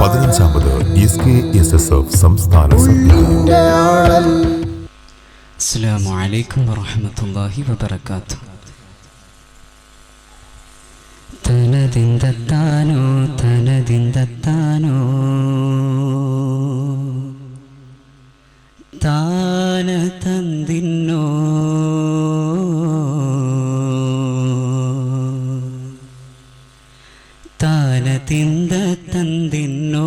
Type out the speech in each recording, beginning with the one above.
പതിനഞ്ചാമത് S K S S F സംസ്ഥാന അസ്സാം വലൈക്കും വറഹമത്തല്ലാഹി വബർക്കാത്തു തനതിന്തത്താനോ തനതിന്തത്താനോ താന തന്തിന്നോ തിന്ത തന്തിന്നോ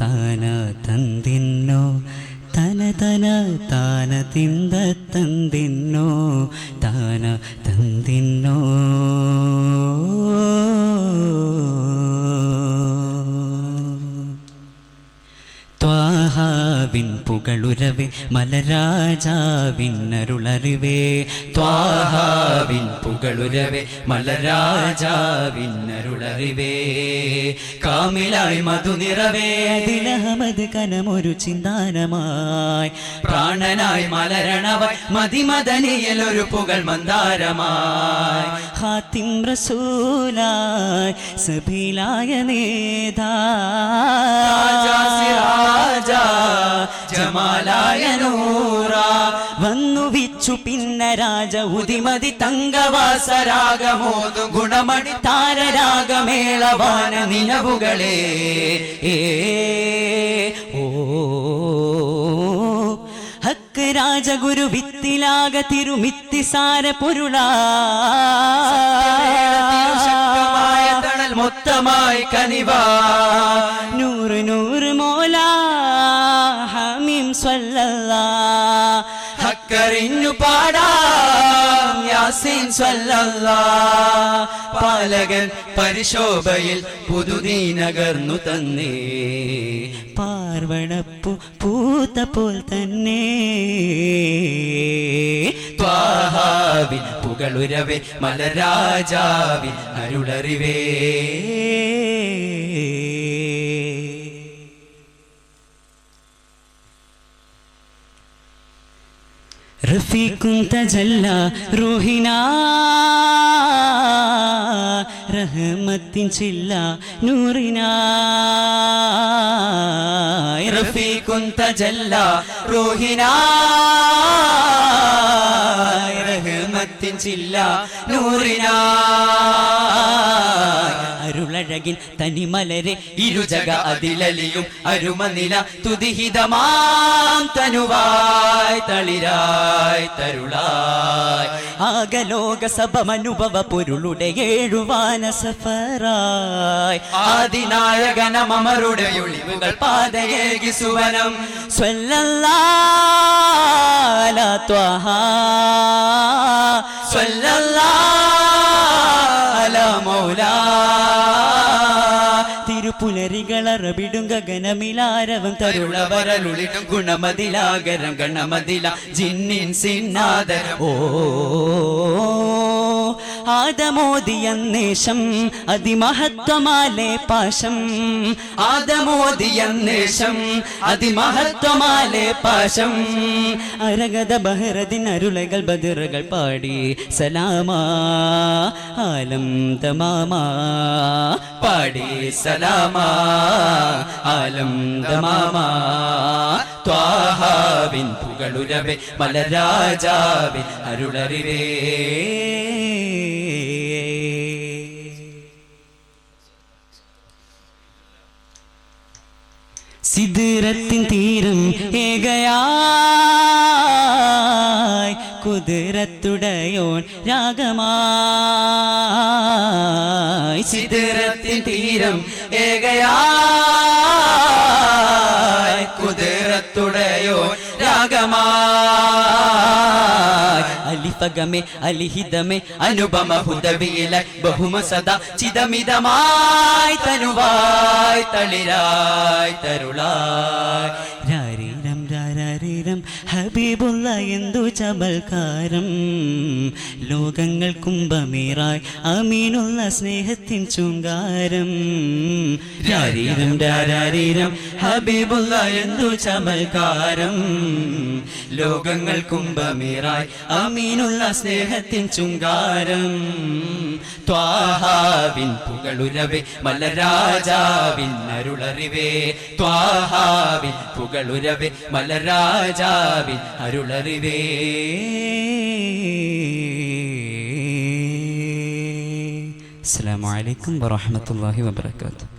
താന തന്തിന്നോ തന തന താന തിന്ത തന്തിന്നോ താന തന്തിന്നോ ത്വാഹാവിൻ പുകളുരവേ മലരാജാവിൻ അരുളറിവേ. ത്വാഹാവിൻ പുകളുരവേ മലരാജാവിൻ അരുളറിവേ. കാമിലായി മധു നിറവേ ദിലഹമത് കനമൊരു ചിന്താനമായി. പ്രാണനായി മലരണവായി മതിമദനിയിൽ പുകൾ മന്ദാരമായി. ഹാത്തിം റസൂലായി സഭിലായ നേതാ. ജമാലായ നൂറ. വന്നു വിച്ചു പിന്നെ രാജ ഉദിമതി തങ്കവാസരാഗമോതു ഗുണമണി താരരാഗമേളവാന നിലവുകളെ. ഏ ഓ. ഹക്ക് രാജഗുരു വിത്തിലാക തിരുമിത്തിസാര പൊരുളാ. തണൽ മൊത്തമായി കനിവാ. നൂറ് നൂറ് ഹമീം സ്വല്ലല്ലാ. ഹക്കറിഞ്ഞു പാടാം. യാസീൻ സ്വല്ലല്ലാ. പാലകൻ പരിശോഭയിൽ പുതുതീനകർന്നു തന്നേ. പാർവണപ്പു പൂത്ത പോൽ തന്നെ. ത്വാഹാവിൻ പുകളുരവേ മലരാജാവിൻ അരുളറിവേ. റഫീഖും തജല്ല റൂഹിന റഹ്മത്തിൻ ചില്ല നൂറിന. റഫീഖും തജല്ല റൂഹിന. റഹ്മത്തിൻ ചില്ല അരുളഴകിൽ തനിമലരെ ഇരുജക അതിലലിയും അരുമനില തുതിഹിതമാം തനുവായ് തളിരായ് തരുളായ്. ആകലോക സഭമനുഭവ പൊരുളുടെ ഏഴുവാന സഫറായ്. ആദിനായകനമരുടെ ഒളിവുകൾ പാതയേകി സുവനം. സ്വല്ലല്ലാ ത്വഹ. തിരുപുലരികളറബിടും ഗഗനമിലാരവം തരുളവരലുളിടും ഗുണമതിലാകരം ഗണമതില ജിന്നിൻ സിന്നാദരം. ഓ ആദമോദിയന്നേഷം അതിമഹത്വമാലേ പാശം. ആദമോദിയന്നേഷം അതിമഹത്വമാലേ പാശം. അരഗത ബഹ്റദിൻ അരുളകൾ ബദിറുകൾ പാടി സലാമാ ആലം തമാമാ പാടി സലാമാ ആലം തമാമാ ത്വാഹാവിൻ പുകളുരവേ മലരാജാവിൻ അരുളറിവേ സിദ്രത്തിൻ തീരം ഏകയായി കുതിരത്തുടയോൻ രാഗമായി സിദ്രത്തിൻ തീരം ഏകയായി കുതിരത്തുടയോൻ രാഗമായി അലിഫഗമേ അലിഹിതമേ അനുപമ ഹുദവിയില ബഹുമ സദാ ചിതമിതമായി തനുവായി തളിരായി തരുളായി. രാരീരം എന്തു ചബൽക്കാരം ലോകങ്ങൾ കുംഭമീറായി അമീനുള്ള സ്നേഹത്തിൻ ചുങ്കാരം രാരീരം രാരീരം ഹബീബുള്ള എന്തു ചമൽക്കാരം? ലോകങ്ങൾ കുംഭമീറായി അമീനുള്ള സ്നേഹത്തിൻ ചുങ്കാരം ത്വാഹാവിൻ പുകളുരവേ മലരാജാവിൻ അരുളറിവേ. ത്വാഹാവിൻ പുകളുരവേ മലരാജാവിൻ അരുളറിവേ അസ്സലാമു അലൈക്കും വറഹ്മത്തുള്ളാഹി വബറകാതുഹു